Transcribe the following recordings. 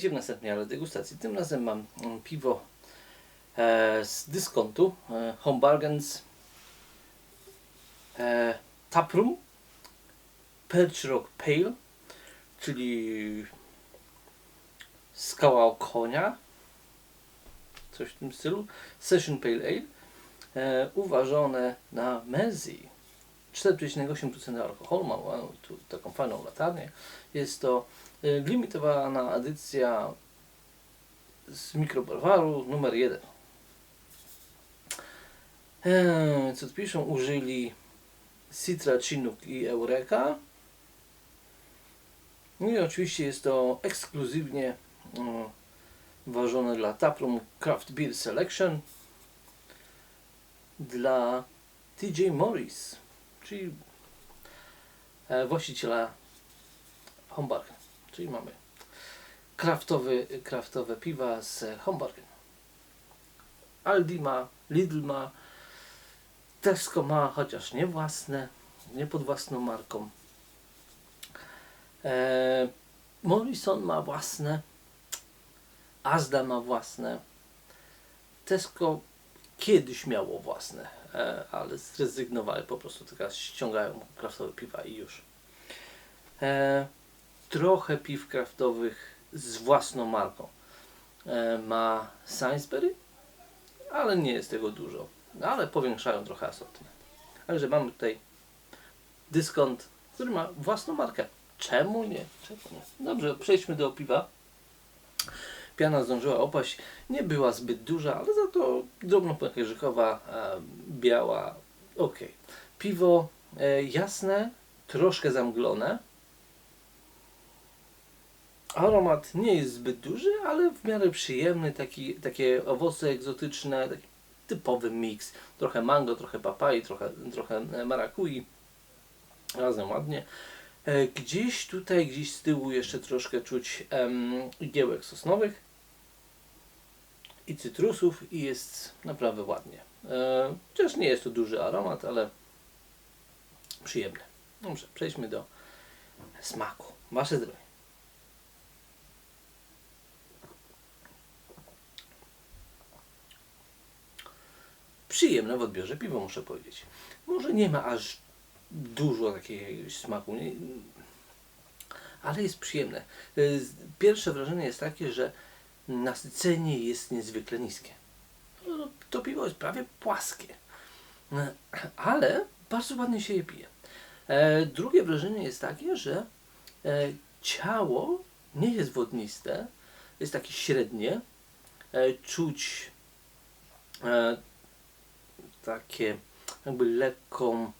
Witajcie w następnej ale degustacji. Tym razem mam mm, piwo e, z dyskontu e, Home Bargains e, Taproom Perch Rock Pale, czyli skała konia, coś w tym stylu. Session Pale Ale, e, uważone na Mezi. 4,8% alkoholu, mam tu taką fajną latarnię. Jest to limitowana edycja z mikrobrowaru numer 1. E, co tu piszą? Użyli Citra, Chinook i Eureka. No i oczywiście jest to ekskluzywnie ważone dla Taproom Craft Beer Selection dla TJ Morris, czyli e, właściciela Hombargen. Czyli mamy kraftowy, kraftowe piwa z Hombargen. Aldi ma, Lidl ma, Tesco ma, chociaż nie własne, nie pod własną marką. E, Morrison ma własne, Asda ma własne, Tesco kiedyś miało własne, e, ale zrezygnowały po prostu, teraz ściągają kraftowe piwa i już. E, trochę piw kraftowych z własną marką e, ma Sainsbury, ale nie jest tego dużo, ale powiększają trochę asortyment. Także mamy tutaj dyskont, który ma własną markę. Czemu nie? Czemu nie? Dobrze, przejdźmy do piwa. Piana zdążyła opaść. Nie była zbyt duża, ale za to drobno pęcherzykowa, e, biała. Ok. Piwo e, jasne, troszkę zamglone. Aromat nie jest zbyt duży, ale w miarę przyjemny. Taki, takie owoce egzotyczne, taki typowy miks. Trochę mango, trochę papai, trochę, trochę marakui. Razem ładnie. E, Gdzieś tutaj, gdzieś z tyłu jeszcze troszkę czuć em, igiełek sosnowych i cytrusów i jest naprawdę ładnie. E, Chociaż nie jest to duży aromat, ale przyjemny. Dobrze, przejdźmy do smaku. Wasze zdrowie. Przyjemne w odbiorze piwo, muszę powiedzieć. Może nie ma aż dużo takiego smaku, nie? ale jest przyjemne. Y, Pierwsze wrażenie jest takie, że nasycenie jest niezwykle niskie. No, To piwo jest prawie płaskie, E, ale bardzo ładnie się je pije. E, Drugie wrażenie jest takie, że e, ciało nie jest wodniste, jest takie średnie. E, Czuć takie jakby lekką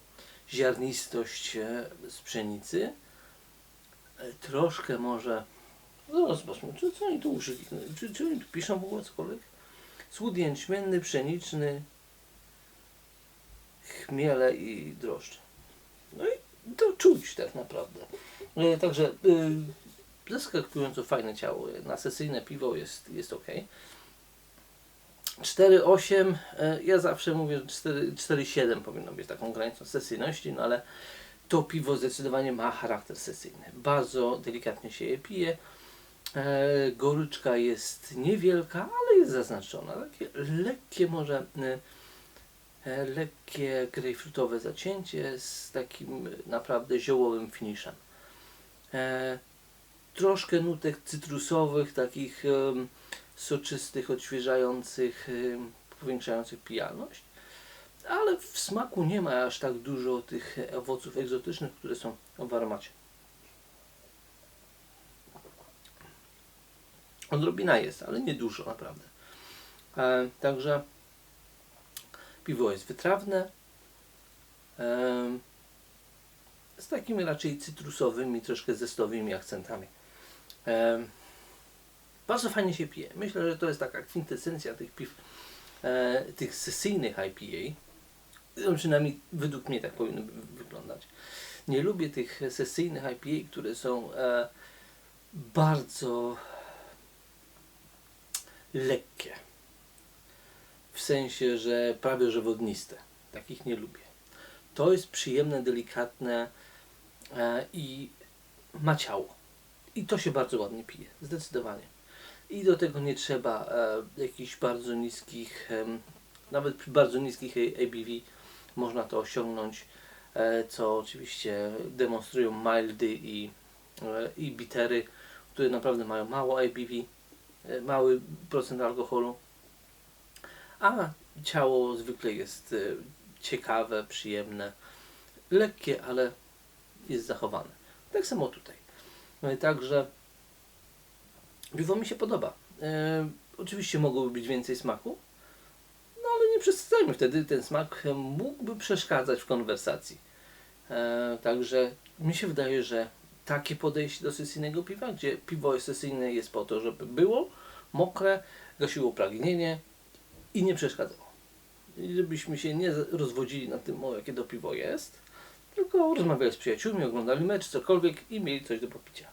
ziarnistość e, z pszenicy. E, Troszkę może. No zobaczmy, czy, co oni tu użyli? Czy, czy oni tu piszą w ogóle cokolwiek? Słód jęczmienny, pszeniczny, chmiele i drożdże. No i to czuć tak naprawdę. E, Także zaskakująco fajne ciało. Na sesyjne piwo jest, jest ok. 4,8 e, ja zawsze mówię, że 4 4,7 powinno być taką granicą sesyjności, no ale to piwo zdecydowanie ma charakter sesyjny. Bardzo delikatnie się je pije. E, goryczka jest niewielka, ale jest zaznaczona. Takie lekkie może e, lekkie grejpfrutowe zacięcie z takim naprawdę ziołowym finiszem. Troszkę nutek cytrusowych, takich soczystych, odświeżających, powiększających pijalność. Ale w smaku nie ma aż tak dużo tych owoców egzotycznych, które są w aromacie. Odrobina jest, ale nie dużo naprawdę. E, także piwo jest wytrawne. E, z takimi raczej cytrusowymi, troszkę zestowymi akcentami. E, bardzo fajnie się pije. Myślę, że to jest taka kwintesencja tych piw, e, tych sesyjnych IPA. No, przynajmniej według mnie tak powinno wy- wyglądać. Nie lubię tych sesyjnych IPA, które są e, bardzo lekkie. W sensie, że prawie że wodniste. Takich nie lubię. To jest przyjemne, delikatne e, i ma ciało. I to się bardzo ładnie pije. Zdecydowanie. I do tego nie trzeba e, jakichś bardzo niskich, em, nawet przy bardzo niskich ABV można to osiągnąć, e, co oczywiście demonstrują mildy i, e, i bitery, które naprawdę mają mało ABV, e, mały procent alkoholu, a ciało zwykle jest e, ciekawe, przyjemne, lekkie, ale jest zachowane. Tak samo tutaj. No i także piwo mi się podoba. E, oczywiście mogłoby być więcej smaku, no ale nie przesadzajmy, wtedy ten smak mógłby przeszkadzać w konwersacji. E, także mi się wydaje, że takie podejście do sesyjnego piwa, gdzie piwo sesyjne jest po to, żeby było mokre, gasiło pragnienie i nie przeszkadzało. I żebyśmy się nie rozwodzili na tym, o jakie to piwo jest, tylko rozmawiali z przyjaciółmi, oglądali mecz, cokolwiek i mieli coś do popicia.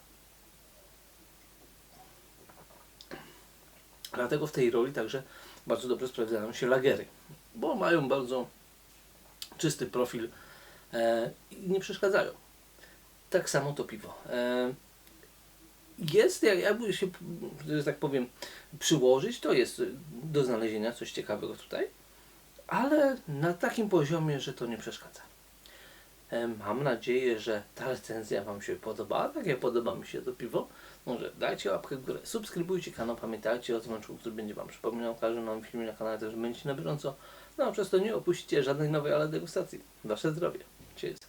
Dlatego w tej roli także bardzo dobrze sprawdzają się lagery, bo mają bardzo czysty profil e, i nie przeszkadzają. Tak samo to piwo. E, jest, jak- jakby się, że tak powiem, przyłożyć, to jest do znalezienia coś ciekawego tutaj, ale na takim poziomie, że to nie przeszkadza. E, Mam nadzieję, że ta recenzja Wam się podoba, tak jak podoba mi się to piwo. Może dajcie łapkę w górę, subskrybujcie kanał, pamiętajcie o dzwoneczku, który będzie Wam przypominał o każdym nowym filmie na kanale, też będziecie na bieżąco. No a przez to nie opuścicie żadnej nowej ale degustacji. Wasze zdrowie. Cheers.